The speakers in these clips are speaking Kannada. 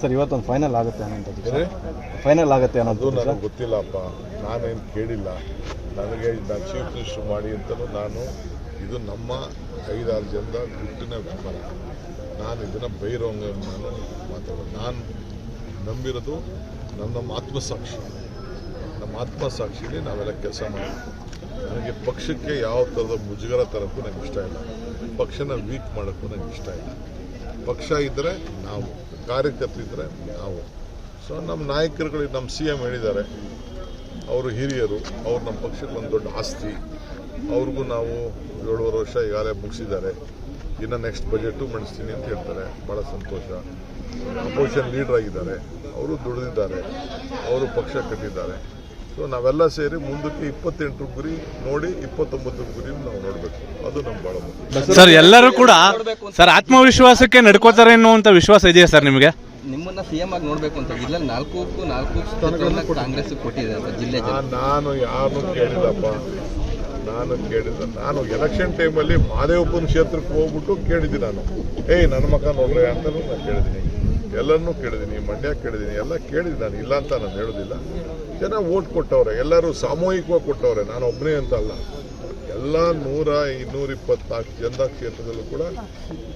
ಸರ್ ಇವತ್ತೊಂದು ಫೈನಲ್ ಆಗುತ್ತೆ? ಫೈನಲ್ ಆಗುತ್ತೆ ಅನ್ನೋದು ನನಗೆ ಗೊತ್ತಿಲ್ಲಪ್ಪ. ನಾನೇನು ಕೇಳಿಲ್ಲ. ನನಗೆ ನಾನು ಚೀಫ್ ಮಿನಿಸ್ಟರ್ ಮಾಡಿ ಅಂತಲೂ ನಾನು ಇದು ನಮ್ಮ ಐದಾರು ಜನದ ಗುಟ್ಟಿನ ವ್ಯಾಪಾರ. ನಾನು ಇದನ್ನು ಬೈರೋಂಗ ನಾನು ಮಾತಾಡೋದು. ನಾನು ನಂಬಿರೋದು ನನ್ನ ನಮ್ಮ ಆತ್ಮಸಾಕ್ಷಿ. ನಮ್ಮ ಆತ್ಮಸಾಕ್ಷಿಲಿ ನಾವೆಲ್ಲ ಕೆಲಸ ಮಾಡ್ತೀವಿ ನನಗೆ ಪಕ್ಷಕ್ಕೆ ಯಾವ ಥರದ ಮುಜುಗರ ತರೋಕ್ಕೂ ನನಗೆ ಇಷ್ಟ ಇಲ್ಲ. ಪಕ್ಷನ ವೀಕ್ ಮಾಡೋಕ್ಕೂ ನನಗೆ ಇಷ್ಟ ಇಲ್ಲ. ಪಕ್ಷ ಇದ್ದರೆ ನಾವು, ಕಾರ್ಯಕರ್ತರು ಇದ್ದರೆ ನಾವು. ಸೊ ನಮ್ಮ ನಾಯಕರುಗಳಿಗೆ ನಮ್ಮ ಸಿ ಎಂ ಹೇಳಿದ್ದಾರೆ. ಅವರು ಹಿರಿಯರು, ಅವ್ರು ನಮ್ಮ ಪಕ್ಷಕ್ಕೆ ಒಂದು ದೊಡ್ಡ ಆಸ್ತಿ. ಅವ್ರಿಗೂ ನಾವು ಏಳುವರೆ ವರ್ಷ ಈಗಾಗಲೇ ಮುಗಿಸಿದ್ದಾರೆ. ಇನ್ನು ನೆಕ್ಸ್ಟ್ ಬಜೆಟು ಮಂಡಿಸ್ತೀನಿ ಅಂತ ಹೇಳ್ತಾರೆ. ಭಾಳ ಸಂತೋಷ. ಅಪೋಸಿಷನ್ ಲೀಡರ್ ಆಗಿದ್ದಾರೆ. ಅವರು ದುಡಿದಿದ್ದಾರೆ. ಅವರು ಪಕ್ಷ ಕಟ್ಟಿದ್ದಾರೆ. ಸೊ ನಾವೆಲ್ಲ ಸೇರಿ ಮುಂದಕ್ಕೆ ಇಪ್ಪತ್ತೆಂಟು ಗುರಿ ನೋಡಿ ಇಪ್ಪತ್ತೊಂಬತ್ತು ಗುರಿ ನಾವು ನೋಡಬೇಕು. ಅದು ನಮ್ಮ ಬಹಳ ಮುಖ್ಯ. ಸರ್ ಎಲ್ಲರೂ ಕೂಡ ಸರ್ ಆತ್ಮವಿಶ್ವಾಸಕ್ಕೆ ನಡ್ಕೋತಾರೆ ಅನ್ನುವಂಥ ವಿಶ್ವಾಸ ಇದೆಯಾ ಸರ್ ನಿಮಗೆ? ನಿಮ್ಮನ್ನ ಸಿಎಂ ಆಗಿ ನೋಡ್ಬೇಕು ಅಂತ. ಇಲ್ಲ ನಾಲ್ಕು ನಾಲ್ಕು ಸ್ಥಾನಗಳನ್ನ ಕಾಂಗ್ರೆಸ್ ಕೊಟ್ಟಿದೆ ಜಿಲ್ಲೆ ನಾನು ಯಾರು ಕೇಳಿದಪ್ಪ ನಾನು ಕೇಳಿದ ನಾನು ಎಲೆಕ್ಷನ್ ಟೈಮಲ್ಲಿ ಮಾದೇವಪ್ಪನ ಕ್ಷೇತ್ರಕ್ಕೆ ಹೋಗ್ಬಿಟ್ಟು ಕೇಳಿದ್ದೀನಿ ನಾನು. ಏಯ್ ನನ್ನ ಮಕ್ಕ ನೋಡ್ರಿ ಅಂತ ನಾನು ಕೇಳಿದ್ದೀನಿ. ಎಲ್ಲರನ್ನೂ ಕೇಳಿದ್ದೀನಿ, ಮಂಡ್ಯ ಕೇಳಿದ್ದೀನಿ, ಎಲ್ಲ ಕೇಳಿದ್ದೀನಿ ನಾನು, ಇಲ್ಲ ಅಂತ ನಾನು ಹೇಳೋದಿಲ್ಲ. ಜನ ಓಟ್ ಕೊಟ್ಟವ್ರೆ, ಎಲ್ಲರೂ ಸಾಮೂಹಿಕವಾಗಿ ಕೊಟ್ಟವ್ರೆ, ನಾನು ಒಬ್ಬನೇ ಅಂತ ಅಲ್ಲ. ಎಲ್ಲ ನೂರ ಇನ್ನೂರ ಇಪ್ಪತ್ನಾಲ್ಕು ಜನದ ಕ್ಷೇತ್ರದಲ್ಲೂ ಕೂಡ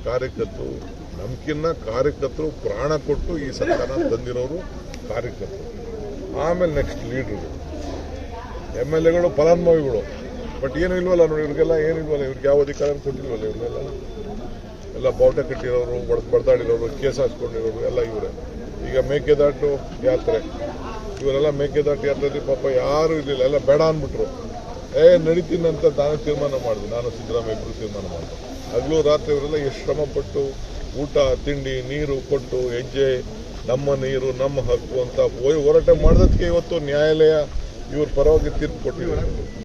ಕಾರ್ಯಕರ್ತರು, ನಮ್ಕಿನ್ನ ಕಾರ್ಯಕರ್ತರು ಪ್ರಾಣ ಕೊಟ್ಟು ಈ ಸರ್ಕಾರ ತಂದಿರೋರು ಕಾರ್ಯಕರ್ತರು. ಆಮೇಲೆ ನೆಕ್ಸ್ಟ್ ಲೀಡ್ರುಗಳು ಎಂ ಎಲ್ ಎಗಳು ಫಲಾನುಭವಿಗಳು ಬಟ್ ಏನು ಇಲ್ವಲ್ಲ ನೋಡಿ, ಇವ್ರಿಗೆಲ್ಲ ಏನು ಇಲ್ವಲ್ಲ, ಇವ್ರಿಗೆ ಯಾವ ಅಧಿಕಾರ ಕೊಟ್ಟಿಲ್ವಲ್ಲ ಇವ್ರಿಗೆಲ್ಲ. ಎಲ್ಲ ಬಾವುಟ ಕಟ್ಟಿರೋರು, ಬಡ್ ಬಡ್ದಾಡಿರೋರು ಕೇಸ್ ಹಾಕ್ಸ್ಕೊಂಡಿರೋರು ಎಲ್ಲ ಇವರೇ. ಈಗ ಮೇಕೆದಾಟು ಯಾತ್ರೆ. ಇವರೆಲ್ಲ ಮೇಕೆದಾಟು ಯಾತ್ರೆಯಲ್ಲಿ ಪಾಪ ಯಾರು ಇರಲಿಲ್ಲ. ಎಲ್ಲ ಬೇಡ ಅಂದ್ಬಿಟ್ರು. ಏ, ನಡೀತೀನಿ ಅಂತ ನಾನು ತೀರ್ಮಾನ ಮಾಡಿದೆ. ನಾನು ಸಿದ್ದರಾಮಯ್ಯ ಇಬ್ಬರು ತೀರ್ಮಾನ ಮಾಡಿದೆ. ಹಗಲು ರಾತ್ರಿ ಇವರೆಲ್ಲ ಎಷ್ಟು ಶ್ರಮಪಟ್ಟು ಊಟ, ತಿಂಡಿ, ನೀರು ಕೊಟ್ಟು ಹೆಜ್ಜೆ, ನಮ್ಮ ನೀರು, ನಮ್ಮ ಹಕ್ಕು ಅಂತ ಹೋರಾಟ ಮಾಡಿದಕ್ಕೆ ಇವತ್ತು ನ್ಯಾಯಾಲಯ ಇವ್ರ ಪರವಾಗಿ ತೀರ್ಪು ಕೊಟ್ಟಿದ್ದಾರೆ